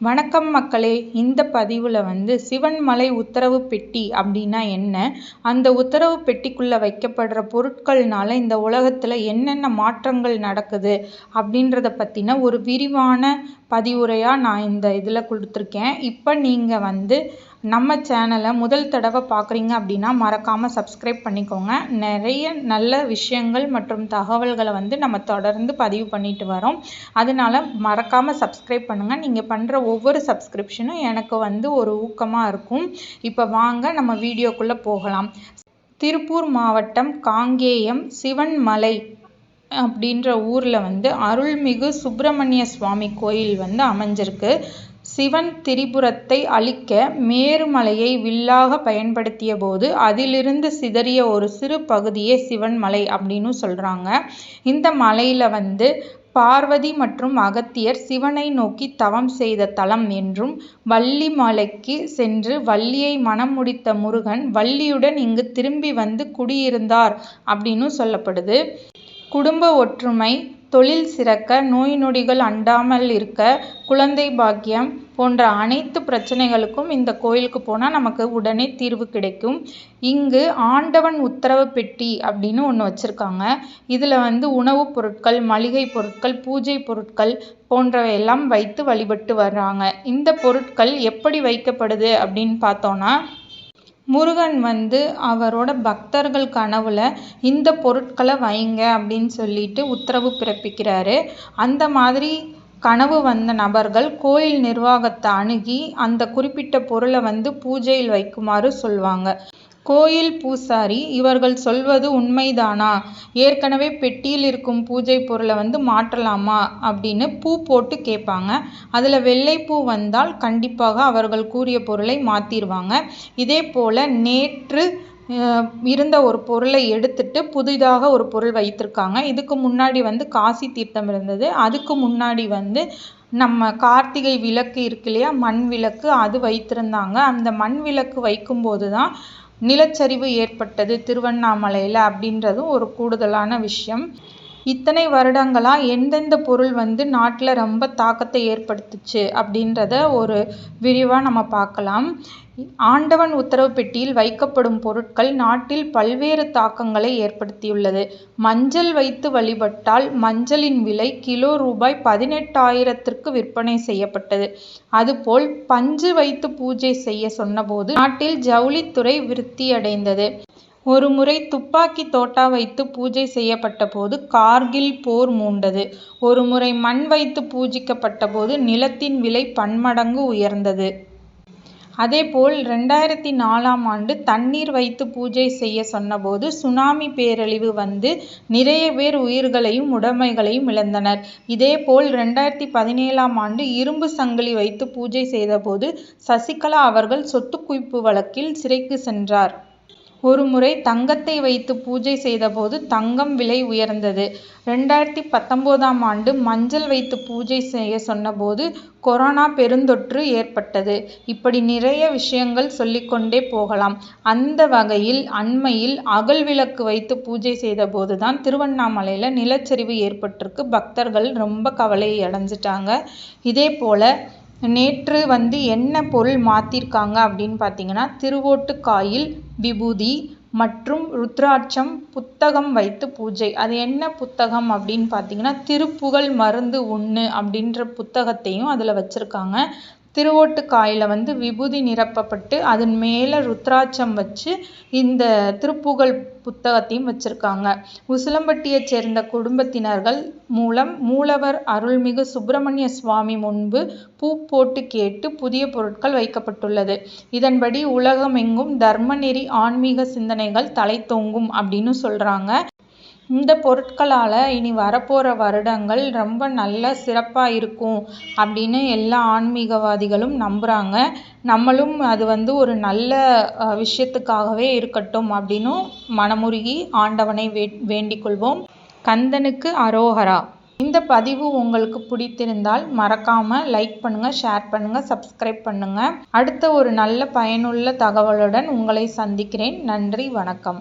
வணக்கம் மக்களே இந்த பதிவில் வந்து சிவன்மலை உத்தரவு பெட்டி அப்படின்னா என்ன? அந்த உத்தரவு பெட்டிக்குள்ளே வைக்கப்படுற பொருட்கள்னால இந்த உலகத்தில் என்னென்ன மாற்றங்கள் நடக்குது அப்படின்றத பற்றின ஒரு விரிவான பதிவுரையாக நான் இந்த இதில் கொடுத்துருக்கேன். இப்போ நீங்கள் வந்து நம்ம சேனலை முதல் தடவை பார்க்குறீங்க அப்படின்னா மறக்காமல் சப்ஸ்கிரைப் பண்ணிக்கோங்க. நிறைய நல்ல விஷயங்கள் மற்றும் தகவல்களை வந்து நம்ம தொடர்ந்து பதிவு பண்ணிட்டு வரோம். அதனால மறக்காமல் சப்ஸ்கிரைப் பண்ணுங்கள் நீங்கள் பண்ணுற ஒவ்வொரு சப்ஸ்கிரிப்ஷனும் எனக்கு வந்து ஒரு ஊக்கமாக இருக்கும். இப்போ வாங்க நம்ம வீடியோக்குள்ளே போகலாம். திருப்பூர் மாவட்டம் காங்கேயம் சிவன்மலை அப்படின்ற ஊரில் வந்து அருள்மிகு சுப்பிரமணிய சுவாமி கோயில் வந்து அமைஞ்சிருக்கு. சிவன் திரிபுரத்தை அழிக்க மேருமலையை வில்லாக பயன்படுத்திய போது அதிலிருந்து சிதறிய ஒரு சிறு பகுதியே சிவன் மலை அப்படின்னு சொல்கிறாங்க இந்த மலையில் வந்து பார்வதி மற்றும் அகத்தியர் சிவனை நோக்கி தவம் செய்த தலம் என்றும் வள்ளி மலைக்கு சென்று வள்ளியை மனம் முடித்த முருகன் வள்ளியுடன் இங்கு திரும்பி வந்து குடியிருந்தார் அப்படின்னு சொல்லப்படுது. குடும்ப ஒற்றுமை தொழில் சிறக்க நோய் நொடிகள் அண்டாமல் இருக்க குழந்தை பாக்கியம் போன்ற அனைத்து பிரச்சனைகளுக்கும் இந்த கோயிலுக்கு போனால் நமக்கு உடனே தீர்வு கிடைக்கும். இங்கு ஆண்டவன் உத்தரவு பெட்டி அப்படின்னு ஒன்று வச்சுருக்காங்க. இதில் வந்து உணவுப் பொருட்கள் மளிகை பொருட்கள் பூஜை பொருட்கள் போன்றவையெல்லாம் வைத்து வழிபட்டு வர்றாங்க. இந்த பொருட்கள் எப்படி வைக்கப்படுது அப்படின்னு பார்த்தோன்னா முருகன் வந்து அவரோட பக்தர்கள் கனவுல இந்த பொருட்களை வைங்க அப்படின்னு சொல்லிட்டு உத்தரவு பிறப்பிக்கிறாரு. அந்த மாதிரி கனவு வந்த நபர்கள் கோயில் நிர்வாகத்தை அணுகி அந்த குறிப்பிட்ட பொருளை வந்து பூஜையில் வைக்குமாறு சொல்லுவாங்க கோயில் பூசாரி இவர்கள் சொல்வது உண்மைதானா? ஏற்கனவே பெட்டியில் இருக்கும் பூஜை பொருளை வந்து மாற்றலாமா? அப்படின்னு பூ போட்டு கேட்பாங்க. அதில் வெள்ளைப்பூ வந்தால் கண்டிப்பாக அவர்கள் கூறிய பொருளை மாற்றிடுவாங்க இதே போல் நேற்று இருந்த ஒரு பொருளை எடுத்துட்டு புதிதாக ஒரு பொருள் வைத்திருக்காங்க. இதுக்கு முன்னாடி வந்து காசி தீர்த்தம் இருந்தது. அதுக்கு முன்னாடி வந்து நம்ம கார்த்திகை விளக்கு இருக்கு இல்லையா? மண் விளக்கு அது வைத்திருந்தாங்க. அந்த மண் விளக்கு வைக்கும்போது தான் நிலச்சரிவு ஏற்பட்டது. திருவண்ணாமலையில் அப்படின்றதும் ஒரு கூடுதலான விஷயம். இத்தனை வருடங்களாக எந்தெந்த பொருள் வந்து நாட்டில் ரொம்ப தாக்கத்தை ஏற்படுத்துச்சு அப்படின்றத ஒரு விரிவாக நம்ம பார்க்கலாம். ஆண்டவன் உத்தரவு பெட்டியில் வைக்கப்படும் பொருட்கள் நாட்டில் பல்வேறு தாக்கங்களை ஏற்படுத்தியுள்ளது. மஞ்சள் வைத்து வழிபட்டால் மஞ்சளின் விலை கிலோ ரூபாய் பதினெட்டாயிரத்திற்கு விற்பனை செய்யப்பட்டது. அதுபோல் பஞ்சு வைத்து பூஜை செய்ய சொன்னபோது நாட்டில் ஜவுளித்துறை விருத்தியடைந்தது. ஒருமுறை துப்பாக்கி தோட்டா வைத்து பூஜை செய்யப்பட்ட போது கார்கில் போர் மூண்டது. ஒருமுறை மண் வைத்து பூஜிக்கப்பட்ட போது நிலத்தின் விலை பன்மடங்கு உயர்ந்தது. அதேபோல் ரெண்டாயிரத்தி நாலாம் ஆண்டு தண்ணீர் வைத்து பூஜை செய்ய சொன்னபோது சுனாமி பேரழிவு வந்து நிறைய பேர் உயிர்களையும் உடைமைகளையும் இழந்தனர். இதேபோல் ரெண்டாயிரத்தி பதினேழாம் ஆண்டு இரும்பு சங்கிலி வைத்து பூஜை செய்தபோது சசிகலா அவர்கள் சொத்து குவிப்பு வழக்கில் சிறைக்கு சென்றார். ஒருமுறை தங்கத்தை வைத்து பூஜை செய்தபோது தங்கம் விலை உயர்ந்தது. ரெண்டாயிரத்தி பத்தொன்பதாம் ஆண்டு மஞ்சள் வைத்து பூஜை செய்ய சொன்னபோது கொரோனா பெருந்தொற்று ஏற்பட்டது. இப்படி நிறைய விஷயங்கள் சொல்லிக்கொண்டே போகலாம். அந்த வகையில் அண்மையில் அகல் விளக்கு வைத்து பூஜை செய்தபோது தான் நிலச்சரிவு ஏற்பட்டிருக்கு. பக்தர்கள் ரொம்ப கவலை அடைஞ்சிட்டாங்க. இதேபோல நேற்று வந்து என்ன பொருள் மாற்றிருக்காங்க அப்படின்னு பார்த்தீங்கன்னா திருவோட்டுக்காயில் விபூதி மற்றும் ருத்ராட்சம் புத்தகம் வைத்து பூஜை. அது என்ன புத்தகம் அப்படின்னு பார்த்தீங்கன்னா திருப்புகழ் மருந்து ஒன்று அப்படின்ற புத்தகத்தையும் அதில் வச்சுருக்காங்க. திருவோட்டுக்காயில் வந்து விபூதி நிரப்பப்பட்டு அதன் மேலே ருத்ராட்சம் வச்சு இந்த திருப்புகழ் புத்தகத்தையும் வச்சுருக்காங்க. உசிலம்பட்டியைச் சேர்ந்த குடும்பத்தினர்கள் மூலம் மூலவர் அருள்மிகு சுப்பிரமணிய சுவாமி முன்பு பூ போட்டு கேட்டு புதிய பொருட்கள் வைக்கப்பட்டுள்ளது. இதன்படி உலகமெங்கும் தர்மநெறி ஆன்மீக சிந்தனைகள் தழைத்தோங்கும் அப்படின்னு சொல்கிறாங்க இந்த பொருட்களால் இனி வரப்போகிற வருடங்கள் ரொம்ப நல்ல சிறப்பாக இருக்கும் அப்படின்னு எல்லா ஆன்மீகவாதிகளும் நம்புகிறாங்க நம்மளும் அது வந்து ஒரு நல்ல விஷயத்துக்காகவே இருக்கட்டும் அப்படின்னும் மனமுருகி ஆண்டவனை வே வேண்டிக் கொள்வோம். கந்தனுக்கு அரோகரா. இந்த பதிவு உங்களுக்கு பிடித்திருந்தால் மறக்காமல் லைக் பண்ணுங்கள் ஷேர் பண்ணுங்கள் சப்ஸ்கிரைப் பண்ணுங்கள் அடுத்த ஒரு நல்ல பயனுள்ள தகவலுடன் உங்களை சந்திக்கிறேன். நன்றி வணக்கம்.